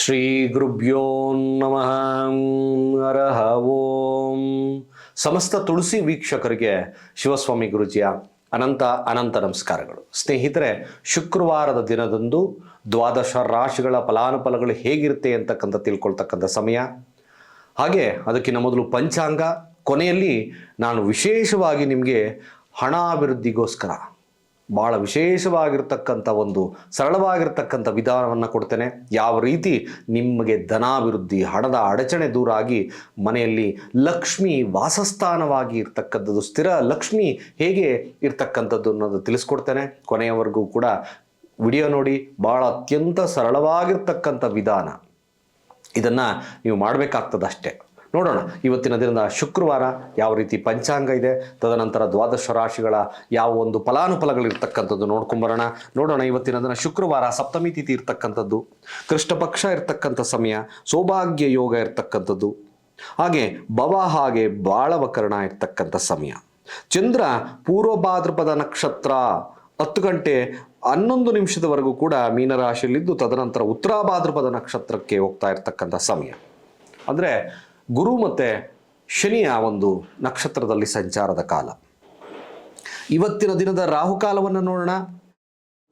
ಶ್ರೀ ಗುರುಭ್ಯೋ ನಮಃ. ಅರಹ ಓಂ. ಸಮಸ್ತ ತುಳಸಿ ವೀಕ್ಷಕರಿಗೆ ಶಿವಸ್ವಾಮಿ ಗುರುಜಿಯ ಅನಂತ ಅನಂತ ನಮಸ್ಕಾರಗಳು. ಸ್ನೇಹಿತರೆ, ಶುಕ್ರವಾರದ ದಿನದಂದು ದ್ವಾದಶ ರಾಶಿಗಳ ಫಲಾನುಫಲಗಳು ಹೇಗಿರುತ್ತೆ ಅಂತಕ್ಕಂಥ ತಿಳ್ಕೊಳ್ತಕ್ಕಂಥ ಸಮಯ. ಹಾಗೆ ಅದಕ್ಕಿಂತ ಮೊದಲು ಪಂಚಾಂಗ. ಕೊನೆಯಲ್ಲಿ ನಾನು ವಿಶೇಷವಾಗಿ ನಿಮಗೆ ಹಣ ಅಭಿವೃದ್ಧಿಗೋಸ್ಕರ ಭಾಳ ವಿಶೇಷವಾಗಿರ್ತಕ್ಕಂಥ ಒಂದು ಸರಳವಾಗಿರ್ತಕ್ಕಂಥ ವಿಧಾನವನ್ನು ಕೊಡ್ತೇನೆ. ಯಾವ ರೀತಿ ನಿಮಗೆ ಧನಾಭಿವೃದ್ಧಿ, ಹಣದ ಅಡಚಣೆ ದೂರ ಆಗಿ ಮನೆಯಲ್ಲಿ ಲಕ್ಷ್ಮಿ ವಾಸಸ್ಥಾನವಾಗಿ ಇರ್ತಕ್ಕಂಥದ್ದು, ಸ್ಥಿರ ಲಕ್ಷ್ಮಿ ಹೇಗೆ ಇರ್ತಕ್ಕಂಥದ್ದು ಅನ್ನೋದು ತಿಳಿಸ್ಕೊಡ್ತೇನೆ. ಕೊನೆಯವರೆಗೂ ಕೂಡ ವಿಡಿಯೋ ನೋಡಿ ಭಾಳ ಅತ್ಯಂತ ಸರಳವಾಗಿರ್ತಕ್ಕಂಥ ವಿಧಾನ. ಇದನ್ನು ನೀವು ಮಾಡಬೇಕಾಗ್ತದೆ ಅಷ್ಟೇ ನೋಡೋಣ. ಇವತ್ತಿನ ದಿನದ ಶುಕ್ರವಾರ ಯಾವ ರೀತಿ ಪಂಚಾಂಗ ಇದೆ, ತದನಂತರ ದ್ವಾದಶ ರಾಶಿಗಳ ಯಾವ ಒಂದು ಫಲಾನುಫಲಗಳಿರ್ತಕ್ಕಂಥದ್ದು ನೋಡ್ಕೊಂಬರೋಣ. ನೋಡೋಣ ಇವತ್ತಿನ ದಿನ ಶುಕ್ರವಾರ ಸಪ್ತಮಿ ತಿಥಿ ಇರ್ತಕ್ಕಂಥದ್ದು, ಕೃಷ್ಣ ಪಕ್ಷ ಇರ್ತಕ್ಕಂಥ ಸಮಯ, ಸೌಭಾಗ್ಯ ಯೋಗ ಇರ್ತಕ್ಕಂಥದ್ದು, ಹಾಗೆ ಭವ ಹಾಗೆ ಬಾಳವಕರಣ ಇರ್ತಕ್ಕಂಥ ಸಮಯ. ಚಂದ್ರ ಪೂರ್ವಭಾದ್ರಪದ ನಕ್ಷತ್ರ ಹತ್ತು ಗಂಟೆ ಹನ್ನೊಂದು ನಿಮಿಷದವರೆಗೂ ಕೂಡ ಮೀನರಾಶಿಯಲ್ಲಿದ್ದು, ತದನಂತರ ಉತ್ತರ ಭಾದ್ರಪದ ನಕ್ಷತ್ರಕ್ಕೆ ಹೋಗ್ತಾ ಇರ್ತಕ್ಕಂಥ ಸಮಯ. ಅಂದರೆ ಗುರು ಮತ್ತು ಶನಿಯ ಒಂದು ನಕ್ಷತ್ರದಲ್ಲಿ ಸಂಚಾರದ ಕಾಲ. ಇವತ್ತಿನ ದಿನದ ರಾಹುಕಾಲವನ್ನು ನೋಡೋಣ.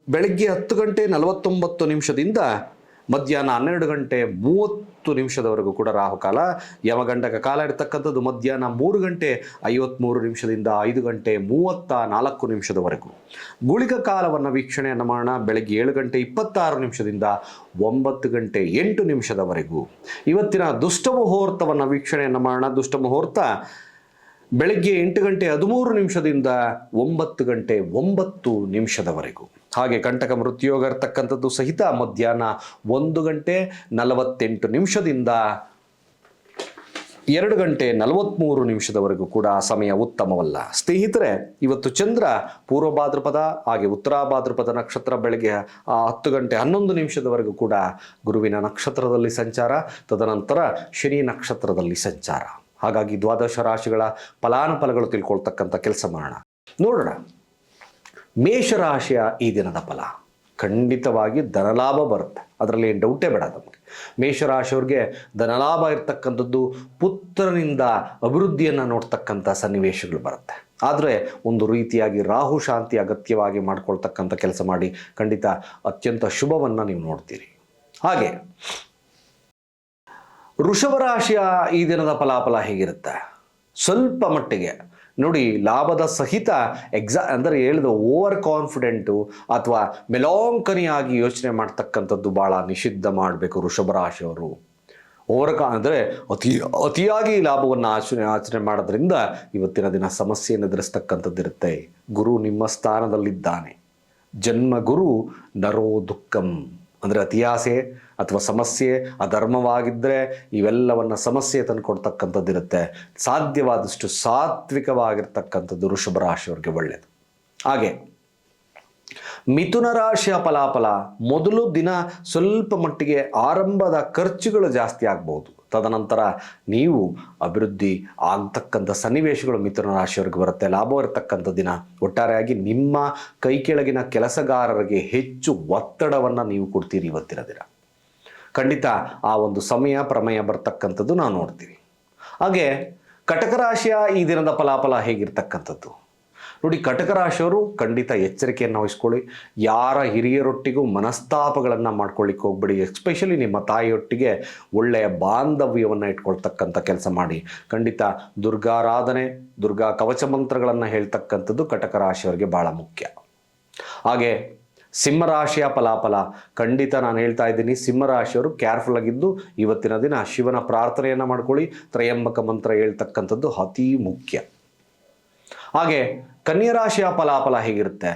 ಬೆಳಗ್ಗೆ ಹತ್ತು ಗಂಟೆ ನಲವತ್ತೊಂಬತ್ತು ನಿಮಿಷದಿಂದ ಮಧ್ಯಾಹ್ನ ಹನ್ನೆರಡು ಗಂಟೆ ಮೂವತ್ತು ನಿಮಿಷದವರೆಗೂ ಕೂಡ ರಾಹುಕಾಲ. ಯಮಗಂಡಕ ಕಾಲ ಇರತಕ್ಕಂಥದ್ದು ಮಧ್ಯಾಹ್ನ ಮೂರು ಗಂಟೆ ಐವತ್ತ್ಮೂರು ನಿಮಿಷದಿಂದ ಐದು ಗಂಟೆ ಮೂವತ್ತ ನಾಲ್ಕು ನಿಮಿಷದವರೆಗೂ. ಗುಳಿಗ ಕಾಲವನ್ನು ವೀಕ್ಷಣೆಯನ್ನು ಮಾಡೋಣ. ಬೆಳಗ್ಗೆ ಏಳು ಗಂಟೆ ಇಪ್ಪತ್ತಾರು ನಿಮಿಷದಿಂದ ಒಂಬತ್ತು ಗಂಟೆ ಎಂಟು ನಿಮಿಷದವರೆಗೂ. ಇವತ್ತಿನ ದುಷ್ಟ ಮುಹೂರ್ತವನ್ನು ವೀಕ್ಷಣೆಯನ್ನು ಮಾಡೋಣ. ದುಷ್ಟ ಮುಹೂರ್ತ ಬೆಳಗ್ಗೆ ಎಂಟು ಗಂಟೆ ಹದಿಮೂರು ನಿಮಿಷದಿಂದ ಒಂಬತ್ತು ಗಂಟೆ ಒಂಬತ್ತು ನಿಮಿಷದವರೆಗೂ. ಹಾಗೆ ಕಂಟಕ ಮೃತ್ಯೋಗ ಇರ್ತಕ್ಕಂಥದ್ದು ಸಹಿತ ಮಧ್ಯಾಹ್ನ ಒಂದು ಗಂಟೆ ನಲವತ್ತೆಂಟು ನಿಮಿಷದಿಂದ ಎರಡು ಗಂಟೆ ನಲವತ್ತ್ಮೂರು ನಿಮಿಷದವರೆಗೂ ಕೂಡ ಆ ಸಮಯ ಉತ್ತಮವಲ್ಲ. ಸ್ನೇಹಿತರೆ, ಇವತ್ತು ಚಂದ್ರ ಪೂರ್ವ ಭಾದ್ರಪದ ಹಾಗೆ ಉತ್ತರ ಭಾದ್ರಪದ ನಕ್ಷತ್ರ ಬೆಳಗ್ಗೆ ಆ ಹತ್ತು ಗಂಟೆ ಹನ್ನೊಂದು ನಿಮಿಷದವರೆಗೂ ಕೂಡ ಗುರುವಿನ ನಕ್ಷತ್ರದಲ್ಲಿ ಸಂಚಾರ, ತದನಂತರ ಶನಿ ನಕ್ಷತ್ರದಲ್ಲಿ ಸಂಚಾರ. ಹಾಗಾಗಿ ದ್ವಾದಶ ರಾಶಿಗಳ ಫಲಾನುಫಲಗಳು ತಿಳ್ಕೊಳ್ತಕ್ಕಂಥ ಕೆಲಸ ಮಾಡೋಣ. ನೋಡೋಣ. ಮೇಷರಾಶಿಯ ಈ ದಿನದ ಫಲ. ಖಂಡಿತವಾಗಿ ಧನಲಾಭ ಬರುತ್ತೆ. ಅದರಲ್ಲಿ ಏನು ಡೌಟೇ ಬೇಡ ನಮಗೆ. ಮೇಷರಾಶಿಯವ್ರಿಗೆ ಧನಲಾಭ ಇರ್ತಕ್ಕಂಥದ್ದು ಪುತ್ರನಿಂದ ಅಭಿವೃದ್ಧಿಯನ್ನು ನೋಡ್ತಕ್ಕಂಥ ಸನ್ನಿವೇಶಗಳು ಬರುತ್ತೆ. ಆದರೆ ಒಂದು ರೀತಿಯಾಗಿ ರಾಹು ಶಾಂತಿ ಅಗತ್ಯವಾಗಿ ಮಾಡ್ಕೊಳ್ತಕ್ಕಂಥ ಕೆಲಸ ಮಾಡಿ ಖಂಡಿತ ಅತ್ಯಂತ ಶುಭವನ್ನು ನೀವು ನೋಡ್ತೀರಿ. ಹಾಗೆ ವೃಷಭ ರಾಶಿಯ ಈ ದಿನದ ಫಲಾಫಲ ಹೇಗಿರುತ್ತೆ? ಸ್ವಲ್ಪ ಮಟ್ಟಿಗೆ. ನೋಡಿ, ಲಾಭದ ಸಹಿತ ಎಕ್ಸಾ ಅಂದರೆ ಹೇಳಿದ ಓವರ್ ಕಾನ್ಫಿಡೆಂಟು ಅಥವಾ ಮೆಲಾಂಕನಿಯಾಗಿ ಯೋಚನೆ ಮಾಡ್ತಕ್ಕಂಥದ್ದು ಭಾಳ ನಿಷಿದ್ಧ ಮಾಡಬೇಕು ಋಷಭ ರಾಶಿಯವರು. ಓವರ್ ಕಾ ಅಂದರೆ ಅತಿ ಅತಿಯಾಗಿ ಲಾಭವನ್ನು ಆಚರಣೆ ಆಚರಣೆ ಮಾಡೋದ್ರಿಂದ ಇವತ್ತಿನ ದಿನ ಸಮಸ್ಯೆಯನ್ನು ಎದುರಿಸ್ತಕ್ಕಂಥದ್ದಿರುತ್ತೆ. ಗುರು ನಿಮ್ಮ ಸ್ಥಾನದಲ್ಲಿದ್ದಾನೆ. ಜನ್ಮ ಗುರು ನರೋ ದುಃಖಂ. ಅಂದರೆ ಅತಿಯಾಸೆ ಅಥವಾ ಸಮಸ್ಯೆ ಅಧರ್ಮವಾಗಿದ್ದರೆ ಇವೆಲ್ಲವನ್ನು ಸಮಸ್ಯೆ ತಂದುಕೊಡ್ತಕ್ಕಂಥದ್ದಿರುತ್ತೆ. ಸಾಧ್ಯವಾದಷ್ಟು ಸಾತ್ವಿಕವಾಗಿರ್ತಕ್ಕಂಥದ್ದು ವೃಷಭ ರಾಶಿಯವ್ರಿಗೆ ಒಳ್ಳೆಯದು ಹಾಗೆ ಮಿಥುನ ರಾಶಿಯ ಫಲಾಫಲ ಮೊದಲು ದಿನ ಸ್ವಲ್ಪ ಮಟ್ಟಿಗೆ ಆರಂಭದ ಖರ್ಚುಗಳು ಜಾಸ್ತಿ ಆಗ್ಬೋದು. ತದನಂತರ ನೀವು ಅಭಿವೃದ್ಧಿ ಆಗ್ತಕ್ಕಂಥ ಸನ್ನಿವೇಶಗಳು ಮಿಥುನ ರಾಶಿಯವರಿಗೆ ಬರುತ್ತೆ. ಲಾಭ ಇರತಕ್ಕಂಥ ದಿನ ಒಟ್ಟಾರೆಯಾಗಿ ನಿಮ್ಮ ಕೈ ಕೆಳಗಿನ ಕೆಲಸಗಾರರಿಗೆ ಹೆಚ್ಚು ಒತ್ತಡವನ್ನು ನೀವು ಕೊಡ್ತೀರಿ ಇವತ್ತಿನ ದಿನ. ಖಂಡಿತ ಆ ಒಂದು ಸಮಯ ಪ್ರಮೇಯ ಬರ್ತಕ್ಕಂಥದ್ದು ನಾವು ನೋಡ್ತೀವಿ. ಹಾಗೆ ಕಟಕ ರಾಶಿಯ ಈ ದಿನದ ಫಲಾಫಲ ಹೇಗಿರ್ತಕ್ಕಂಥದ್ದು? ನೋಡಿ, ಕಟಕ ರಾಶಿಯವರು ಖಂಡಿತ ಎಚ್ಚರಿಕೆಯನ್ನು ವಹಿಸ್ಕೊಳ್ಳಿ. ಯಾರ ಹಿರಿಯರೊಟ್ಟಿಗೂ ಮನಸ್ತಾಪಗಳನ್ನು ಮಾಡ್ಕೊಳ್ಳಿಕ್ಕೆ ಹೋಗ್ಬೇಡಿ. ಎಸ್ಪೆಷಲಿ ನಿಮ್ಮ ತಾಯಿಯೊಟ್ಟಿಗೆ ಒಳ್ಳೆಯ ಬಾಂಧವ್ಯವನ್ನು ಇಟ್ಕೊಳ್ತಕ್ಕಂಥ ಕೆಲಸ ಮಾಡಿ. ಖಂಡಿತ ದುರ್ಗಾರಾಧನೆ, ದುರ್ಗಾ ಕವಚ ಮಂತ್ರಗಳನ್ನು ಹೇಳ್ತಕ್ಕಂಥದ್ದು ಕಟಕ ರಾಶಿಯವರಿಗೆ ಭಾಳ ಮುಖ್ಯ. ಹಾಗೆ ಸಿಂಹರಾಶಿಯ ಫಲಾಫಲ, ಖಂಡಿತ ನಾನು ಹೇಳ್ತಾ ಇದ್ದೀನಿ ಸಿಂಹರಾಶಿಯವರು ಕೇರ್ಫುಲ್ ಆಗಿದ್ದು ಇವತ್ತಿನ ದಿನ ಶಿವನ ಪ್ರಾರ್ಥನೆಯನ್ನು ಮಾಡ್ಕೊಳ್ಳಿ. ತ್ರಯಂಬಕ ಮಂತ್ರ ಹೇಳ್ತಕ್ಕಂಥದ್ದು ಅತಿ ಮುಖ್ಯ. ಹಾಗೆ ಕನ್ಯರಾಶಿಯ ಫಲಾಫಲ ಹೇಗಿರುತ್ತೆ?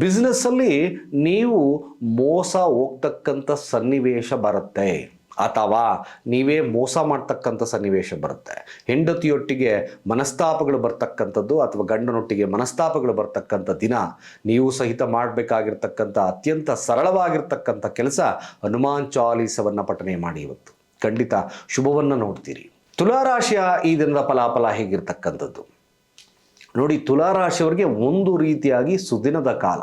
ಬಿಸ್ನೆಸ್ಸಲ್ಲಿ ನೀವು ಮೋಸ ಹೋಗ್ತಕ್ಕಂಥ ಸನ್ನಿವೇಶ ಬರುತ್ತೆ. ಅಥವಾ ನೀವೇ ಮೋಸ ಮಾಡ್ತಕ್ಕಂಥ ಸನ್ನಿವೇಶ ಬರುತ್ತೆ. ಹೆಂಡತಿಯೊಟ್ಟಿಗೆ ಮನಸ್ತಾಪಗಳು ಬರ್ತಕ್ಕಂಥದ್ದು ಅಥವಾ ಗಂಡನೊಟ್ಟಿಗೆ ಮನಸ್ತಾಪಗಳು ಬರ್ತಕ್ಕಂಥ ದಿನ ನೀವು ಸಹಿತ ಮಾಡಬೇಕಾಗಿರ್ತಕ್ಕಂಥ ಅತ್ಯಂತ ಸರಳವಾಗಿರ್ತಕ್ಕಂಥ ಕೆಲಸ ಹನುಮಾನ್ ಚಾಲೀಸವನ್ನು ಪಠನೆ ಮಾಡಿ ಇವತ್ತು. ಖಂಡಿತ ಶುಭವನ್ನು ನೋಡ್ತೀರಿ. ತುಲಾರಾಶಿಯ ಈ ದಿನದ ಫಲಾಫಲ ಹೇಗಿರ್ತಕ್ಕಂಥದ್ದು? ನೋಡಿ, ತುಲಾರಾಶಿಯವರಿಗೆ ಒಂದು ರೀತಿಯಾಗಿ ಸುದಿನದ ಕಾಲ.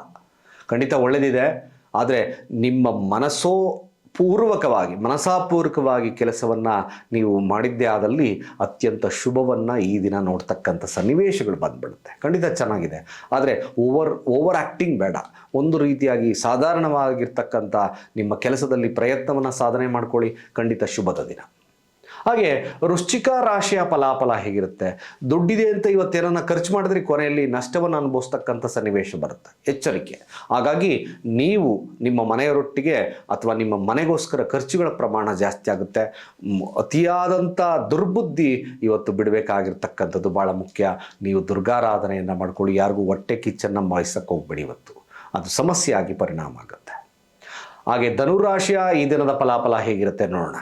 ಖಂಡಿತ ಒಳ್ಳೆಯದಿದೆ ಆದರೆ ನಿಮ್ಮ ಮನಸ್ಸೋ ಪೂರ್ವಕವಾಗಿ ಮನಸಾಪೂರ್ವಕವಾಗಿ ಕೆಲಸವನ್ನು ನೀವು ಮಾಡಿದ್ದೇ ಆದಲ್ಲಿ ಅತ್ಯಂತ ಶುಭವನ್ನು ಈ ದಿನ ನೋಡ್ತಕ್ಕಂಥ ಸನ್ನಿವೇಶಗಳು ಬಂದ್ಬಿಡುತ್ತೆ. ಖಂಡಿತ ಚೆನ್ನಾಗಿದೆ. ಆದರೆ ಓವರ್ ಓವರ್ ಆ್ಯಕ್ಟಿಂಗ್ ಬೇಡ. ಒಂದು ರೀತಿಯಾಗಿ ಸಾಧಾರಣವಾಗಿರ್ತಕ್ಕಂಥ ನಿಮ್ಮ ಕೆಲಸದಲ್ಲಿ ಪ್ರಯತ್ನವನ್ನು ಸಾಧನೆ ಮಾಡ್ಕೊಳ್ಳಿ. ಖಂಡಿತ ಶುಭದ ದಿನ. ಹಾಗೆ ವೃಶ್ಚಿಕ ರಾಶಿಯ ಫಲಾಫಲ ಹೇಗಿರುತ್ತೆ? ದುಡ್ಡಿದೆ ಅಂತ ಇವತ್ತೇನನ್ನ ಖರ್ಚು ಮಾಡಿದ್ರೆ ಕೊನೆಯಲ್ಲಿ ನಷ್ಟವನ್ನು ಅನುಭವಿಸ್ತಕ್ಕಂಥ ಸನ್ನಿವೇಶ ಬರುತ್ತೆ. ಎಚ್ಚರಿಕೆ. ಹಾಗಾಗಿ ನೀವು ನಿಮ್ಮ ಮನೆಯವರೊಟ್ಟಿಗೆ ಅಥವಾ ನಿಮ್ಮ ಮನೆಗೋಸ್ಕರ ಖರ್ಚುಗಳ ಪ್ರಮಾಣ ಜಾಸ್ತಿ ಆಗುತ್ತೆ. ಅತಿಯಾದಂಥ ದುರ್ಬುದ್ಧಿ ಇವತ್ತು ಬಿಡಬೇಕಾಗಿರ್ತಕ್ಕಂಥದ್ದು ಭಾಳ ಮುಖ್ಯ. ನೀವು ದುರ್ಗಾರಾಧನೆಯನ್ನು ಮಾಡ್ಕೊಳ್ಳಿ. ಯಾರಿಗೂ ಹೊಟ್ಟೆ ಕಿಚ್ಚನ್ನು ಮಾಯಿಸಕ್ಕೆ ಹೋಗ್ಬೇಡಿ ಇವತ್ತು. ಅದು ಸಮಸ್ಯೆಯಾಗಿ ಪರಿಣಾಮ ಆಗುತ್ತೆ. ಹಾಗೆ ಧನುರಾಶಿಯ ಈ ದಿನದ ಫಲಾಫಲ ಹೇಗಿರುತ್ತೆ ನೋಡೋಣ.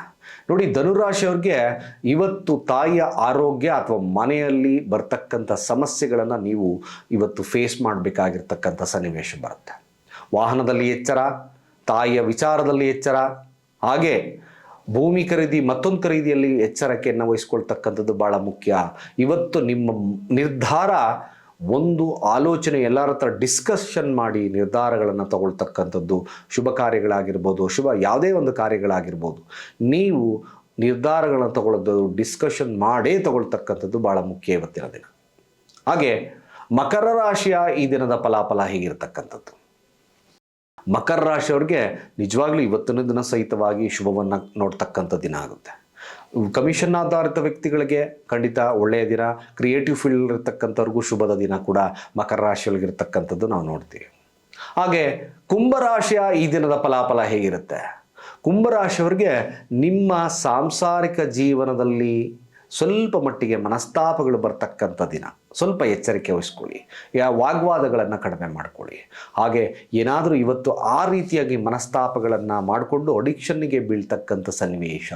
ನೋಡಿ ಧನುರಾಶಿಯವ್ರಿಗೆ ಇವತ್ತು ತಾಯಿಯ ಆರೋಗ್ಯ ಅಥವಾ ಮನೆಯಲ್ಲಿ ಬರ್ತಕ್ಕಂಥ ಸಮಸ್ಯೆಗಳನ್ನು ನೀವು ಇವತ್ತು ಫೇಸ್ ಮಾಡಬೇಕಾಗಿರ್ತಕ್ಕಂಥ ಸನ್ನಿವೇಶ ಬರುತ್ತೆ. ವಾಹನದಲ್ಲಿ ಎಚ್ಚರ, ತಾಯಿಯ ವಿಚಾರದಲ್ಲಿ ಎಚ್ಚರ, ಹಾಗೆ ಭೂಮಿ ಖರೀದಿ, ಮತ್ತೊಂದು ಖರೀದಿಯಲ್ಲಿ ಎಚ್ಚರಕ್ಕೆ ವಹಿಸ್ಕೊಳ್ತಕ್ಕಂಥದ್ದು ಭಾಳ ಮುಖ್ಯ. ಇವತ್ತು ನಿಮ್ಮ ನಿರ್ಧಾರ ಒಂದು ಆಲೋಚನೆ ಎಲ್ಲರ ಹತ್ರ ಡಿಸ್ಕಷನ್ ಮಾಡಿ ನಿರ್ಧಾರಗಳನ್ನು ತಗೊಳ್ತಕ್ಕಂಥದ್ದು ಶುಭ ಕಾರ್ಯಗಳಾಗಿರ್ಬೋದು, ಶುಭ ಯಾವುದೇ ಒಂದು ಕಾರ್ಯಗಳಾಗಿರ್ಬೋದು, ನೀವು ನಿರ್ಧಾರಗಳನ್ನು ತಗೊಳ್ಳೋದು ಡಿಸ್ಕಷನ್ ಮಾಡೇ ತಗೊಳ್ತಕ್ಕಂಥದ್ದು ಭಾಳ ಮುಖ್ಯ ಇವತ್ತಿನ ದಿನ. ಹಾಗೆ ಮಕರ ರಾಶಿಯ ಈ ದಿನದ ಫಲಾಫಲ ಹೇಗಿರ್ತಕ್ಕಂಥದ್ದು? ಮಕರ ರಾಶಿಯವ್ರಿಗೆ ನಿಜವಾಗ್ಲೂ ಇವತ್ತಿನ ದಿನ ಸಹಿತವಾಗಿ ಶುಭವನ್ನು ನೋಡ್ತಕ್ಕಂಥ ದಿನ ಆಗುತ್ತೆ. ಕಮಿಷನ್ ಆಧಾರಿತ ವ್ಯಕ್ತಿಗಳಿಗೆ ಖಂಡಿತ ಒಳ್ಳೆಯ ದಿನ ಕ್ರಿಯೇಟಿವ್ ಫೀಲ್ಡ್ ಇರ್ತಕ್ಕಂಥವ್ರಿಗೂ ಶುಭದ ದಿನ ಕೂಡ ಮಕರ ರಾಶಿಯೊಳಗಿರ್ತಕ್ಕಂಥದ್ದು ನಾವು ನೋಡ್ತೀವಿ. ಹಾಗೆ ಕುಂಭರಾಶಿಯ ಈ ದಿನದ ಫಲಾಫಲ ಹೇಗಿರುತ್ತೆ? ಕುಂಭರಾಶಿಯವರಿಗೆ ನಿಮ್ಮ ಸಾಂಸಾರಿಕ ಜೀವನದಲ್ಲಿ ಸ್ವಲ್ಪ ಮಟ್ಟಿಗೆ ಮನಸ್ತಾಪಗಳು ಬರ್ತಕ್ಕಂಥ ದಿನ. ಸ್ವಲ್ಪ ಎಚ್ಚರಿಕೆ ವಹಿಸ್ಕೊಳ್ಳಿ. ಯಾ ವಾಗ್ವಾದಗಳನ್ನು ಕಡಿಮೆ ಮಾಡಿಕೊಳ್ಳಿ. ಹಾಗೆ ಏನಾದರೂ ಇವತ್ತು ಆ ರೀತಿಯಾಗಿ ಮನಸ್ತಾಪಗಳನ್ನು ಮಾಡಿಕೊಂಡು ಅಡಿಕ್ಷನ್ನಿಗೆ ಬೀಳ್ತಕ್ಕಂಥ ಸನ್ನಿವೇಶ.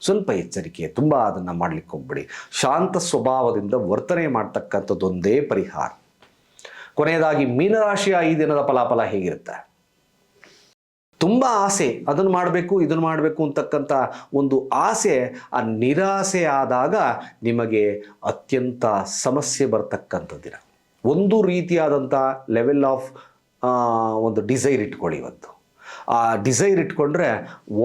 ಸ್ವಲ್ಪ ಎಚ್ಚರಿಕೆ, ತುಂಬ ಅದನ್ನು ಮಾಡಲಿಕ್ಕೆ ಹೋಗ್ಬಿಡಿ. ಶಾಂತ ಸ್ವಭಾವದಿಂದ ವರ್ತನೆ ಮಾಡ್ತಕ್ಕಂಥದ್ದೊಂದೇ ಪರಿಹಾರ. ಕೊನೆಯದಾಗಿ ಮೀನರಾಶಿಯ ಈ ದಿನದ ಫಲಾಫಲ ಹೇಗಿರುತ್ತೆ? ತುಂಬ ಆಸೆ, ಅದನ್ನು ಮಾಡಬೇಕು, ಇದನ್ನು ಮಾಡಬೇಕು ಅಂತಕ್ಕಂಥ ಒಂದು ಆಸೆ, ಆ ನಿರಾಸೆ ಆದಾಗ ನಿಮಗೆ ಅತ್ಯಂತ ಸಮಸ್ಯೆ ಬರ್ತಕ್ಕಂಥ ದಿನ ಒಂದು ರೀತಿಯಾದಂಥ ಲೆವೆಲ್ ಆಫ್ ಒಂದು ಡಿಸೈರ್ ಇಟ್ಕೊಳ್ಳಿ ಇವತ್ತು. ಆ ಡಿಸೈರ್ ಇಟ್ಕೊಂಡ್ರೆ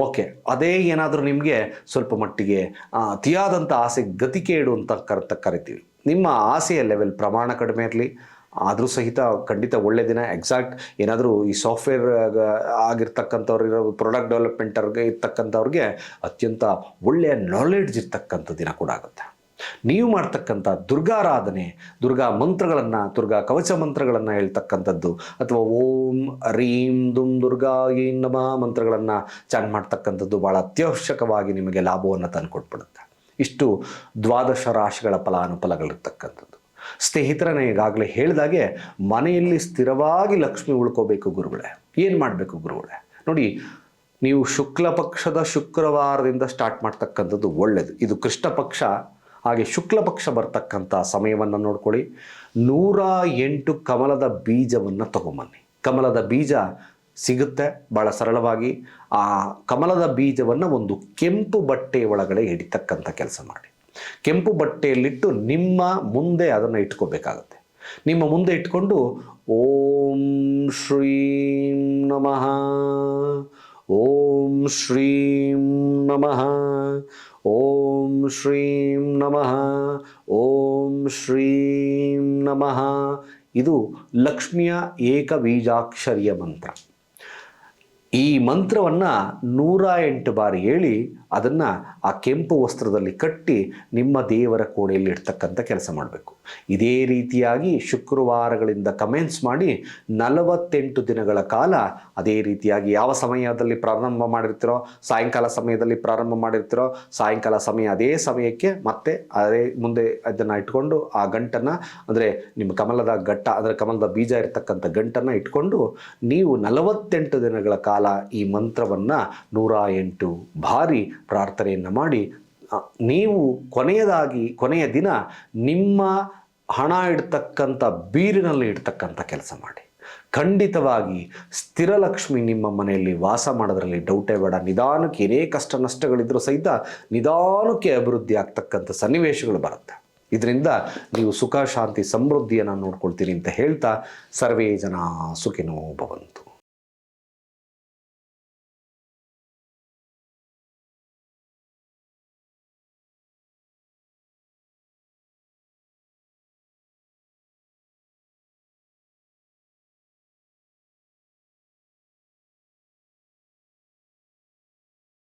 ಓಕೆ ಅದೇ ಏನಾದರೂ ನಿಮಗೆ ಸ್ವಲ್ಪ ಮಟ್ಟಿಗೆ ಅತಿಯಾದಂಥ ಆಸೆ ಗತಿಕೇಡು ಅಂತ ಕರ್ತ, ಕರಿತೀವಿ. ನಿಮ್ಮ ಆಸೆಯ ಲೆವೆಲ್ ಪ್ರಮಾಣ ಕಡಿಮೆ ಇರಲಿ. ಆದರೂ ಸಹಿತ ಖಂಡಿತ ಒಳ್ಳೆ ದಿನ. ಎಕ್ಸಾಕ್ಟ್ ಏನಾದರೂ ಈ ಸಾಫ್ಟ್ವೇರ್ ಆಗಿರ್ತಕ್ಕಂಥವ್ರು ಇರೋ ಪ್ರಾಡಕ್ಟ್ ಡೆವಲಪ್ಮೆಂಟರ್ಗೆ ಇರ್ತಕ್ಕಂಥವ್ರಿಗೆ ಅತ್ಯಂತ ಒಳ್ಳೆಯ ನಾಲೆಡ್ಜ್ ಇರ್ತಕ್ಕಂಥ ದಿನ ಕೂಡ ಆಗುತ್ತೆ. ನೀವು ಮಾಡ್ತಕ್ಕಂಥ ದುರ್ಗಾರಾಧನೆ, ದುರ್ಗಾ ಮಂತ್ರಗಳನ್ನು, ದುರ್ಗಾ ಕವಚ ಮಂತ್ರಗಳನ್ನು ಹೇಳ್ತಕ್ಕಂಥದ್ದು, ಅಥವಾ ಓಂ ರೀಂ ದುಂ ದುರ್ಗಾ ಏಂ ನಮಃ ಮಂತ್ರಗಳನ್ನು ಚಾನ್ ಮಾಡ್ತಕ್ಕಂಥದ್ದು ಭಾಳ ಅತ್ಯವಶ್ಯಕವಾಗಿ ನಿಮಗೆ ಲಾಭವನ್ನು ತಂದುಕೊಟ್ಬಿಡುತ್ತೆ. ಇಷ್ಟು ದ್ವಾದಶ ರಾಶಿಗಳ ಫಲಾನುಫಲಗಳಿರ್ತಕ್ಕಂಥದ್ದು. ಸ್ನೇಹಿತರನ್ನ ಈಗಾಗಲೇ ಹೇಳಿದಾಗೆ ಮನೆಯಲ್ಲಿ ಸ್ಥಿರವಾಗಿ ಲಕ್ಷ್ಮಿ ಉಳ್ಕೋಬೇಕು ಗುರುಗಳೇ. ಏನು ಮಾಡಬೇಕು ಗುರುಗಳೇ? ನೋಡಿ, ನೀವು ಶುಕ್ಲ ಪಕ್ಷದ ಶುಕ್ರವಾರದಿಂದ ಸ್ಟಾರ್ಟ್ ಮಾಡ್ತಕ್ಕಂಥದ್ದು ಒಳ್ಳೆಯದು ಇದು ಕೃಷ್ಣ ಪಕ್ಷ, ಹಾಗೆ ಶುಕ್ಲ ಪಕ್ಷ ಬರ್ತಕ್ಕಂಥ ಸಮಯವನ್ನು ನೋಡ್ಕೊಳ್ಳಿ. ನೂರ ಎಂಟು ಕಮಲದ ಬೀಜವನ್ನು ತಗೊಂಬನ್ನಿ. ಕಮಲದ ಬೀಜ ಸಿಗುತ್ತೆ ಭಾಳ ಸರಳವಾಗಿ. ಆ ಕಮಲದ ಬೀಜವನ್ನು ಒಂದು ಕೆಂಪು ಬಟ್ಟೆ ಒಳಗಡೆ ಹಿಡಿತಕ್ಕಂಥ ಕೆಲಸ ಮಾಡಿ. ಕೆಂಪು ಬಟ್ಟೆಯಲ್ಲಿಟ್ಟು ನಿಮ್ಮ ಮುಂದೆ ಅದನ್ನು ಇಟ್ಕೋಬೇಕಾಗತ್ತೆ. ನಿಮ್ಮ ಮುಂದೆ ಇಟ್ಕೊಂಡು ಓಂ ಶ್ರೀಂ ನಮಃ, ಓಂ ಶ್ರೀಂ ನಮಃ, ಓಂ ಶ್ರೀಂ ನಮಃ, ಓಂ ಶ್ರೀಂ ನಮಃ. ಇದು ಲಕ್ಷ್ಮಿಯ ಏಕಬೀಜಾಕ್ಷರಿಯ ಮಂತ್ರ. ಈ ಮಂತ್ರವನ್ನು ನೂರ ಎಂಟು ಬಾರಿ ಹೇಳಿ ಅದನ್ನು ಆ ಕೆಂಪು ವಸ್ತ್ರದಲ್ಲಿ ಕಟ್ಟಿ ನಿಮ್ಮ ದೇವರ ಕೋಣೆಯಲ್ಲಿ ಇಡ್ತಕ್ಕಂಥ ಕೆಲಸ ಮಾಡಬೇಕು. ಇದೇ ರೀತಿಯಾಗಿ ಶುಕ್ರವಾರಗಳಿಂದ ಕಮೆನ್ಸ್ ಮಾಡಿ ನಲವತ್ತೆಂಟು ದಿನಗಳ ಕಾಲ ಅದೇ ರೀತಿಯಾಗಿ ಯಾವ ಸಮಯದಲ್ಲಿ ಪ್ರಾರಂಭ ಮಾಡಿರ್ತೀರೋ, ಸಾಯಂಕಾಲ ಸಮಯದಲ್ಲಿ ಪ್ರಾರಂಭ ಮಾಡಿರ್ತೀರೋ, ಸಾಯಂಕಾಲ ಸಮಯ ಅದೇ ಸಮಯಕ್ಕೆ ಮತ್ತೆ ಅದೇ ಮುಂದೆ ಅದನ್ನು ಇಟ್ಕೊಂಡು ಆ ಗಂಟನ್ನು ಅಂದರೆ ನಿಮ್ಮ ಕಮಲದ ಗಟ್ಟ ಅಂದರೆ ಕಮಲದ ಬೀಜ ಇರತಕ್ಕಂಥ ಗಂಟನ್ನು ಇಟ್ಕೊಂಡು ನೀವು ನಲವತ್ತೆಂಟು ದಿನಗಳ ಕಾಲ ಈ ಮಂತ್ರವನ್ನು ನೂರ ಎಂಟು ಬಾರಿ ಪ್ರಾರ್ಥನೆಯನ್ನು ಮಾಡಿ ನೀವು ಕೊನೆಯದಾಗಿ, ಕೊನೆಯ ದಿನ ನಿಮ್ಮ ಹಣ ಇಡ್ತಕ್ಕಂಥ ಬೀರಿನಲ್ಲಿ ಇಡ್ತಕ್ಕಂಥ ಕೆಲಸ ಮಾಡಿ. ಖಂಡಿತವಾಗಿ ಸ್ಥಿರಲಕ್ಷ್ಮಿ ನಿಮ್ಮ ಮನೆಯಲ್ಲಿ ವಾಸ ಮಾಡೋದರಲ್ಲಿ ಡೌಟೇ ಬೇಡ. ನಿಧಾನಕ್ಕೆ ಏನೇ ಕಷ್ಟ ನಷ್ಟಗಳಿದ್ರೂ ಸಹಿತ ನಿಧಾನಕ್ಕೆ ಅಭಿವೃದ್ಧಿ ಆಗ್ತಕ್ಕಂಥ ಸನ್ನಿವೇಶಗಳು ಬರುತ್ತೆ. ಇದರಿಂದ ನೀವು ಸುಖ, ಶಾಂತಿ, ಸಮೃದ್ಧಿಯನ್ನು ನೋಡ್ಕೊಳ್ತೀರಿ ಅಂತ ಹೇಳ್ತಾ ಸರ್ವೇ ಜನ ಸುಖಿನೋ ಭವಂತು.